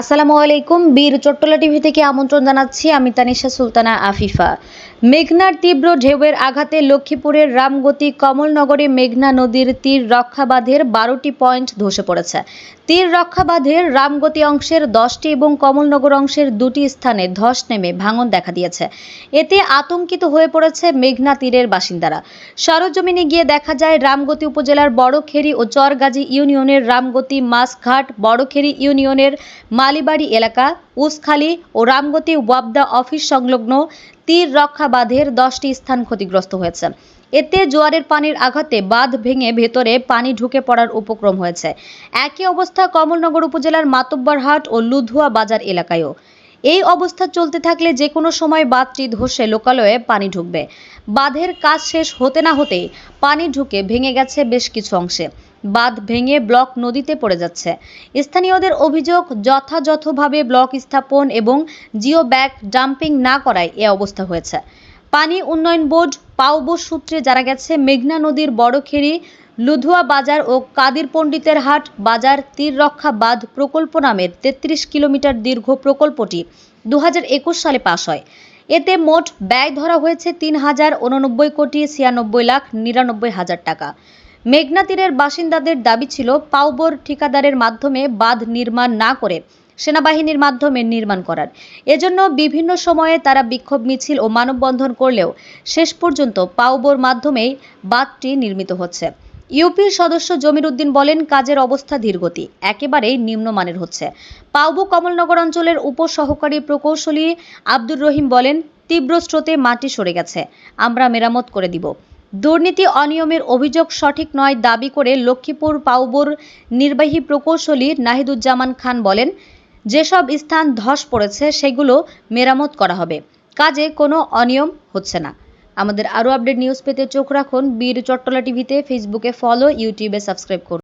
আসসালামু আলাইকুম। বীর চট্টলা টিভি থেকে আমন্ত্রণ জানাচ্ছি আমি তানিশা সুলতানা আফিফা। মেঘনার তীব্র ঢেউয়ের আঘাতে লক্ষ্মীপুরের রামগতি কমলনগরে মেঘনা নদীর তীর রক্ষা বাঁধের বারোটি পয়েন্ট ধসে পড়েছে। তীর রক্ষা বাঁধের রামগতি অংশের দশটি এবং কমলনগর অংশের দুটি স্থানে ধস নেমে ভাঙন দেখা দিয়েছে। এতে আতঙ্কিত হয়ে পড়েছে মেঘনা তীরের বাসিন্দারা। সরজমিনে গিয়ে দেখা যায়, রামগতি উপজেলার বড়খেরি ও চরগাজী ইউনিয়নের রামগতি মাসঘাট বড়খেরি ইউনিয়নের মালিবাড়ি এলাকা, উসখালি ও রামগতি ওয়াবদা অফিস সংলগ্ন তীর রক্ষা বাঁধের দশটি স্থান ক্ষতিগ্রস্ত হয়েছে। এতে জোয়ারের পানির আঘাতে বাঁধ ভেঙে ভেতরে পানি ঢুকে পড়ার উপক্রম হয়েছে। একই অবস্থা কমলনগর উপজেলার মাতব্বরহাট ও লুধুয়া বাজার এলাকায়ও। এই অবস্থা চলতে থাকলে যে কোনো সময় বাঁধটি ধসে লোকালয়ে পানি ঢুকবে। বাঁধের কাজ শেষ হতে না হতেই পানি ঢুকে ভেঙে গেছে বেশ কিছু অংশে। বাঁধ ভেঙে ব্লক নদীতে পড়ে যাচ্ছে। স্থানীয়দের অভিযোগ, যথাযথভাবে ব্লক স্থাপন এবং জিও ব্যাগ ডাম্পিং না করায় এ অবস্থা হয়েছে। পানি উন্নয়ন বোর্ড পাউবো সূত্রে জানা গেছে, মেঘনা নদীর বড়খেরি, লুধুয়া বাজার ও কাদির পণ্ডিতের হাট, বাজার তীর রক্ষা বাঁধ প্রকল্প নামের তেত্রিশ কিলোমিটার দীর্ঘ প্রকল্পটি দু হাজার একুশ সালে পাশ হয়। এতে মোট ব্যয় ধরা হয়েছে তিন হাজার উননব্বই কোটি ছিয়ানব্বই লাখ নিরানব্বই হাজার টাকা। মেঘনা তীরের বাসিন্দাদের দাবি ছিল পাউবোর ঠিকাদারের মাধ্যমে বাঁধ নির্মাণ না করে সেনাবাহিনীর মাধ্যমে নির্মাণ করার। এজন্য বিভিন্ন সময়ে তারা বিক্ষোভ মিছিল ও মানববন্ধন করলেও শেষ পর্যন্ত পাউবোর মাধ্যমেই বাঁধটি নির্মিত হচ্ছে। ইউপির সদস্য জমির উদ্দিন বলেন, কাজের অবস্থা ধীরগতি, একেবারেই নিম্নমানের হচ্ছে। পাউবো কমলনগর অঞ্চলের উপসহকারী প্রকৌশলী আব্দুর রহিম বলেন, তীব্র স্রোতে মাটি সরে গেছে, আমরা মেরামত করে দিব। দুর্নীতি অনিয়মের অভিযোগ সঠিক নয় দাবি করে লক্ষ্মীপুর পাউবোর নির্বাহী প্রকৌশলী নাহিদুজ্জামান খান বলেন, যেসব স্থান ধস পড়েছে সেগুলো মেরামত করা হবে। কাজে কোনো অনিয়ম হচ্ছে না। আমাদের আরও আপডেট নিউজ পেতে চোখ রাখুন বীর চট্টলা টিভিতে, ফেসবুকে ফলো, ইউটিউবে সাবস্ক্রাইব করুন।